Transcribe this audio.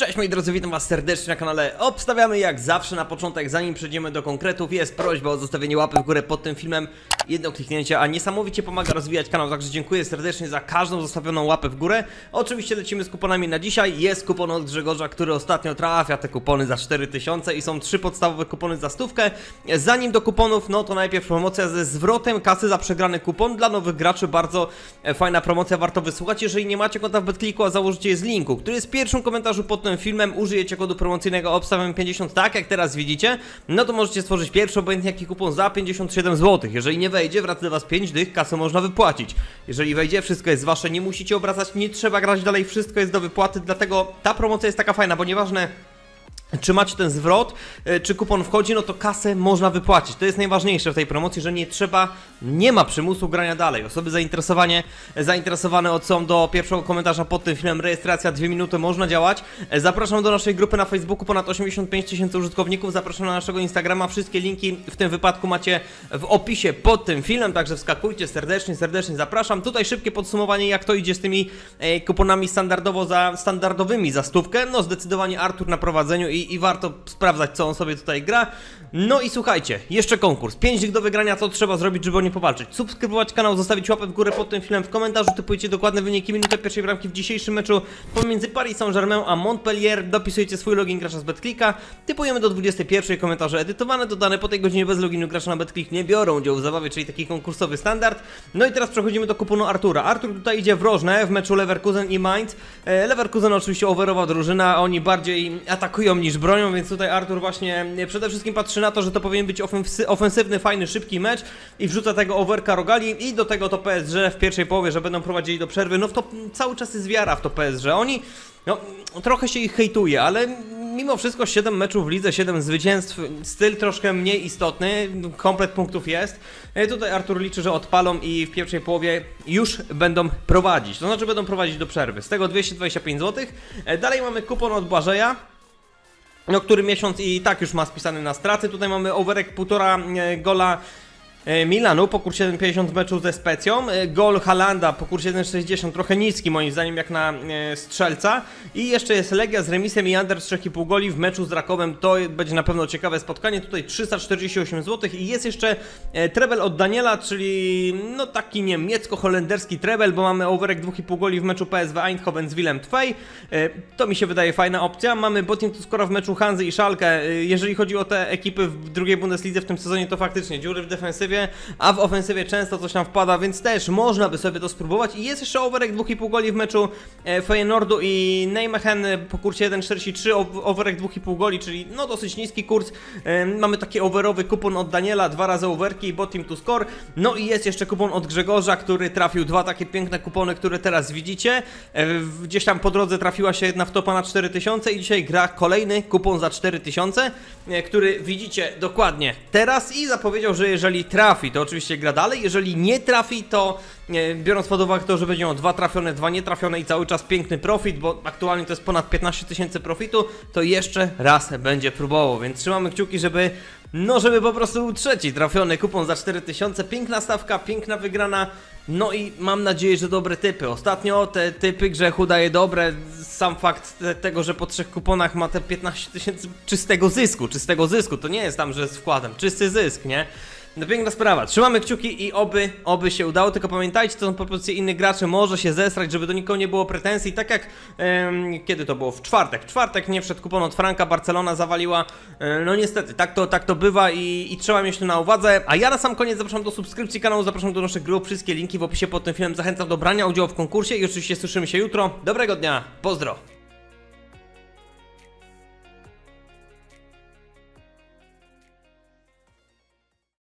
Cześć moi drodzy, witam was serdecznie na kanale Obstawiamy jak zawsze na początek, zanim przejdziemy do konkretów Jest prośba o zostawienie łapy w górę pod tym filmem. Jedno kliknięcie, a niesamowicie pomaga rozwijać kanał Także dziękuję serdecznie za każdą zostawioną łapę w górę. Oczywiście lecimy z kuponami na dzisiaj. Jest kupon od Grzegorza, który ostatnio trafia te kupony za 4000 I są trzy podstawowe kupony za stówkę. Zanim do kuponów, no to najpierw promocja ze zwrotem kasy za przegrany kupon. Dla nowych graczy bardzo e, fajna promocja, warto wysłuchać. Jeżeli nie macie konta w BetClicku, a założycie je z linku Który jest w pierwszym komentarzu pod tym filmem Użyjecie kodu promocyjnego obstawiam 50 tak jak teraz widzicie No to możecie stworzyć pierwszy obojętnie jaki kupon za 57 zł Jeżeli nie wejdzie, wraca do was 5 dych, kasę można wypłacić. Jeżeli wejdzie, wszystko jest wasze, nie musicie obracać, nie trzeba grać dalej, wszystko jest do wypłaty Dlatego ta promocja jest taka fajna, bo nieważne czy macie ten zwrot, e, czy kupon wchodzi, no to kasę można wypłacić. To jest najważniejsze w tej promocji, że nie trzeba, nie ma przymusu grania dalej. Osoby zainteresowanie, zainteresowane są do pierwszego komentarza pod tym filmem. Rejestracja 2 minuty, można działać. E, Zapraszam do naszej grupy na Facebooku, ponad 85 tysięcy użytkowników. Zapraszam na naszego Instagrama. Wszystkie linki w tym wypadku macie w opisie pod tym filmem, także wskakujcie serdecznie, serdecznie zapraszam. Tutaj szybkie podsumowanie, jak to idzie z tymi e, kuponami standardowo za, standardowymi za stówkę. No zdecydowanie Artur na prowadzeniu i, i warto sprawdzać, co on sobie tutaj gra. No i słuchajcie, jeszcze konkurs. 5 dych do wygrania, co trzeba zrobić, żeby o nie powalczyć? Subskrybować kanał, zostawić łapę w górę pod tym filmem, w komentarzu typujcie dokładne wyniki minutę pierwszej bramki w dzisiejszym meczu pomiędzy Paris Saint-Germain a Montpellier. Dopisujecie swój login gracza z BetClicka. Typujemy do 21 komentarze edytowane, dodane po tej godzinie bez loginu gracza na BetClick nie biorą udziału w zabawie, czyli taki konkursowy standard. No i teraz przechodzimy do kuponu Artura. Artur tutaj idzie w rożne w meczu Leverkusen i Mainz. E, Leverkusen oczywiście overowa drużyna, oni bardziej atakują niż bronią, więc tutaj Artur właśnie e, przede wszystkim patrzy na to, że to powinien być ofensy ofensywny, fajny, szybki mecz i wrzuca tego overka rogali i do tego to PSG w pierwszej połowie, że będą prowadzili do przerwy, no w to cały czas jest wiara w to PSG. Oni, no trochę się ich hejtuje, ale mimo wszystko 7 meczów w lidze, 7 zwycięstw, styl troszkę mniej istotny, komplet punktów jest. E, Tutaj Artur liczy, że odpalą i w pierwszej połowie już będą prowadzić, to znaczy będą prowadzić do przerwy. Z tego 225 zł. E, Dalej mamy kupon od Błażeja. No, który miesiąc i tak już ma spisany na straty. Tutaj mamy overek półtora e, gola Milanu po kursie 1,50 w meczu ze Specją. E, Gol Halanda po kursie 1,60 trochę niski moim zdaniem jak na e, strzelca. I jeszcze jest Legia z remisem i Under 3,5 goli w meczu z Rakowem. To będzie na pewno ciekawe spotkanie. Tutaj 348 zł i jest jeszcze e, treble od Daniela, czyli no taki niemiecko-holenderski treble, bo mamy overek 2,5 goli w meczu PSV Eindhoven z Willem Twey. E, To mi się wydaje fajna opcja. Mamy Botim skoro w meczu Hanzy i Schalke. E, Jeżeli chodzi o te ekipy w drugiej Bundeslidze w tym sezonie, to faktycznie dziury w defensywie, a w ofensywie często coś tam wpada, więc też można by sobie to spróbować. I jest jeszcze overek 2,5 goli w meczu e, Feyenoordu i Nijmegen po kursie 1,43, o- overek 2,5 goli, czyli no dosyć niski kurs. E, Mamy taki overowy kupon od Daniela, dwa razy overki i Botim to score. No i jest jeszcze kupon od Grzegorza, który trafił dwa takie piękne kupony, które teraz widzicie. E, Gdzieś tam po drodze trafiła się jedna wtopa na 4000 i dzisiaj gra kolejny kupon za 4000, e, który widzicie dokładnie teraz i zapowiedział, że jeżeli trafi, to oczywiście gra dalej, jeżeli nie trafi, to e, biorąc pod uwagę to, że będzie miał dwa trafione, dwa nietrafione i cały czas piękny profit, bo aktualnie to jest ponad 15 tysięcy profitu, to jeszcze raz będzie próbował, więc trzymamy kciuki, żeby no, żeby po prostu trzeci trafiony kupon za 4000, piękna stawka, piękna wygrana, no i mam nadzieję, że dobre typy. Ostatnio te typy grzechu daje dobre, sam fakt te, tego, że po trzech kuponach ma te 15 tysięcy czystego zysku, czystego zysku, to nie jest tam, że z wkładem, czysty zysk, nie? No piękna sprawa. Trzymamy kciuki i oby, oby się udało, tylko pamiętajcie, to są propozycje innych graczy, może się zesrać, żeby do nikogo nie było pretensji, tak jak em, kiedy to było? W czwartek. W czwartek nie wszedł kupon od Franka, Barcelona zawaliła. E, no niestety, tak to, tak to bywa i, i trzeba mieć to na uwadze. A ja na sam koniec zapraszam do subskrypcji kanału, zapraszam do naszych grup, wszystkie linki w opisie pod tym filmem. Zachęcam do brania udziału w konkursie i oczywiście słyszymy się jutro. Dobrego dnia, pozdro!